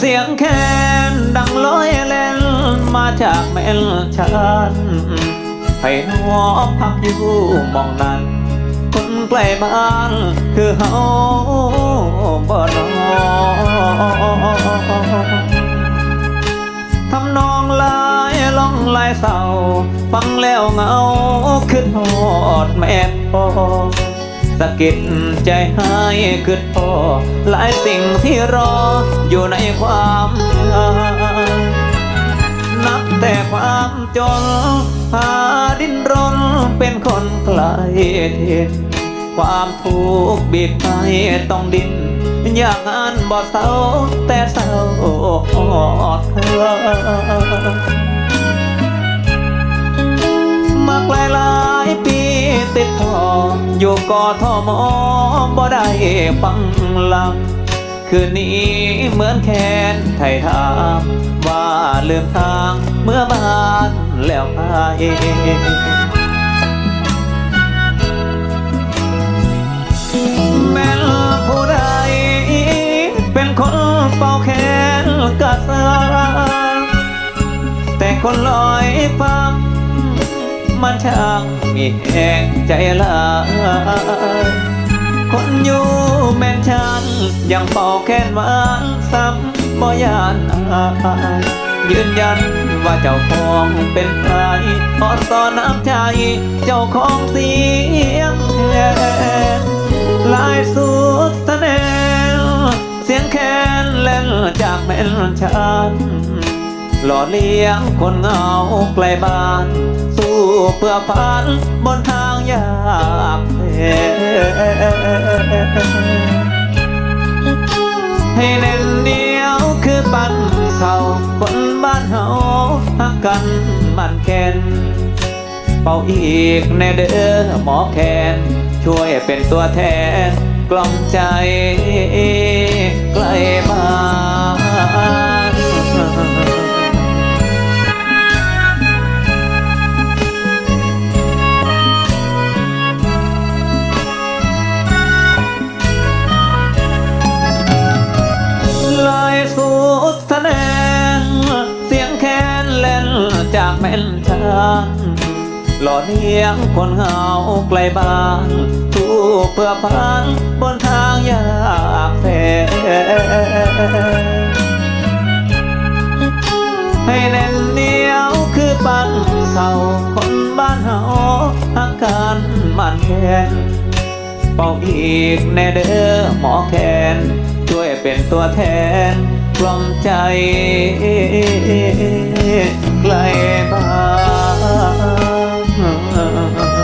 เสียงแคนดังลอยเล่น มาจากแม่นชันให้นอพักอยู่มองนั้น คนใกล้บ้านคือเฮาบ่นอทำนองลายล่องลายเศร้า ฟังแล้วเงาขึ้นหอดแม่พอ สะกิดใจให้ขึ้นพอหลายสิ่งที่รออยู่ในความนับแต่ความจนพาดิ้นรนเป็นคนไกลถิ่นความทุกข์บีบให้ต้องดิ้นอยากงานบ่เศร้าแต่เศร้าอดเธอ ติดต่ออยู่กอทมบ่ได้ฟังลัง คืนนี้เหมือนแคนไทยถามว่าลืมทางเมื่อบ้านแล้วไปแม่ผู้ใดเป็นคนเป่าแขนกะสาแต่คนลอ มันช่างมีแหงใจลายคนอยู่แม่นชันยังเป่าแค้นวานซ้ำบ่ยานอายยืนยันว่าเจ้าของเป็นใครขอสอนน้ำใจเจ้าของเสียงแคนลายสุดแสดงเสียงแคนเล่นจากแม่นชัน หล่อเลี้ยงคนเหงาไกลบ้าน สู้เพื่อพันบนทางยากแสนให้แน่นเหนียวคือปั้นเขาคนบ้านเฮาหักกันมันแค้นเป่าอีกในเด้อหมอแคนช่วยเป็นตัวแทนกล่อมใจใกล้บ้านล ม่นชานหล่อเลี้ยงคนเหงาไกลบ้านสู้เพื่อพันบนทางยากแสนให้แน่นเหนียวคือปั้นเขาคนบ้านเฮาหักกันมันแค้นเป่าอีกแน่เด้อหมอแคน ช่วยเป็นตัวแทนกล่อมใจใกล้บ้าน